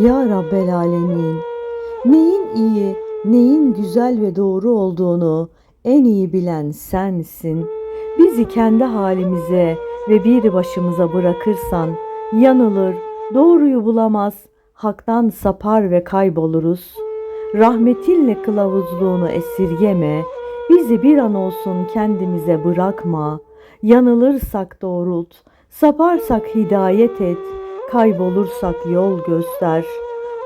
Ya Rabbel Alemin, neyin iyi, neyin güzel ve doğru olduğunu en iyi bilen sensin. Bizi kendi halimize ve bir başımıza bırakırsan yanılır, doğruyu bulamaz, haktan sapar ve kayboluruz. Rahmetinle kılavuzluğunu esirgeme, bizi bir an olsun kendimize bırakma. Yanılırsak doğrult, saparsak hidayet et, kaybolursak yol göster.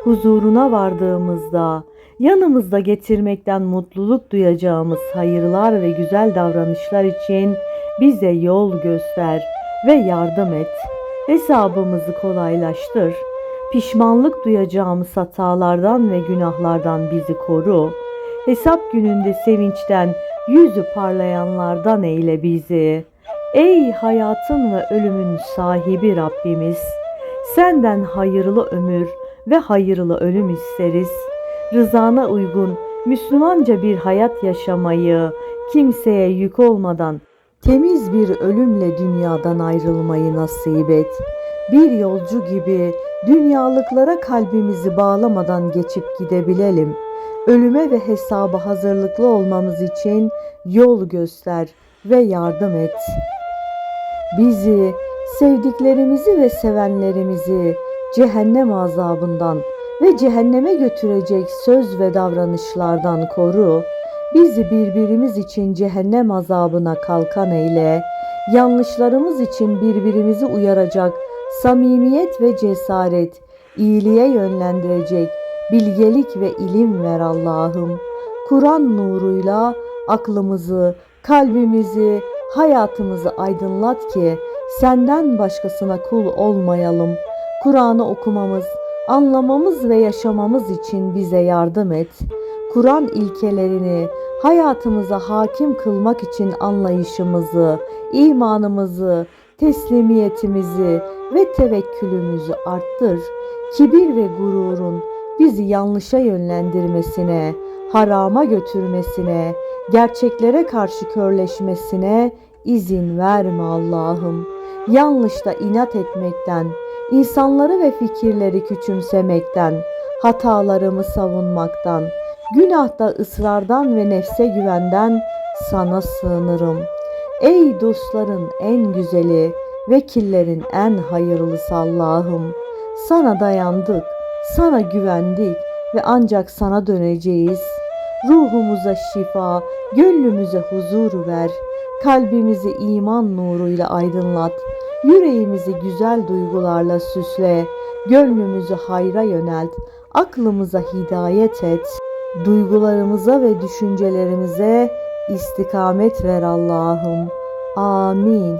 Huzuruna vardığımızda yanımızda getirmekten mutluluk duyacağımız hayırlar ve güzel davranışlar için bize yol göster ve yardım et. Hesabımızı kolaylaştır. Pişmanlık duyacağımız hatalardan ve günahlardan bizi koru. Hesap gününde sevinçten yüzü parlayanlardan eyle bizi. Ey hayatın ve ölümün sahibi Rabbimiz! Senden hayırlı ömür ve hayırlı ölüm isteriz. Rızana uygun Müslümanca bir hayat yaşamayı, kimseye yük olmadan temiz bir ölümle dünyadan ayrılmayı nasip et. Bir yolcu gibi dünyalıklara kalbimizi bağlamadan geçip gidebilelim. Ölüme ve hesaba hazırlıklı olmamız için yol göster ve yardım et. Bizi, sevdiklerimizi ve sevenlerimizi cehennem azabından ve cehenneme götürecek söz ve davranışlardan koru. Bizi birbirimiz için cehennem azabına kalkan eyle. Yanlışlarımız için birbirimizi uyaracak samimiyet ve cesaret, iyiliğe yönlendirecek bilgelik ve ilim ver Allah'ım. Kur'an nuruyla aklımızı, kalbimizi, hayatımızı aydınlat ki senden başkasına kul olmayalım. Kur'an'ı okumamız, anlamamız ve yaşamamız için bize yardım et. Kur'an ilkelerini hayatımıza hakim kılmak için anlayışımızı, imanımızı, teslimiyetimizi ve tevekkülümüzü arttır. Kibir ve gururun bizi yanlışa yönlendirmesine, harama götürmesine, gerçeklere karşı körleşmesine izin verme Allah'ım. Yanlışta inat etmekten, insanları ve fikirleri küçümsemekten, hatalarımı savunmaktan, günahta ısrardan ve nefse güvenden sana sığınırım. Ey dostların en güzeli, vekillerin en hayırlısı Allah'ım. Sana dayandık, sana güvendik ve ancak sana döneceğiz. Ruhumuza şifa, gönlümüze huzur ver. Kalbimizi iman nuruyla aydınlat. Yüreğimizi güzel duygularla süsle. Gönlümüzü hayra yönelt. Aklımıza hidayet et. Duygularımıza ve düşüncelerimize istikamet ver Allah'ım. Amin.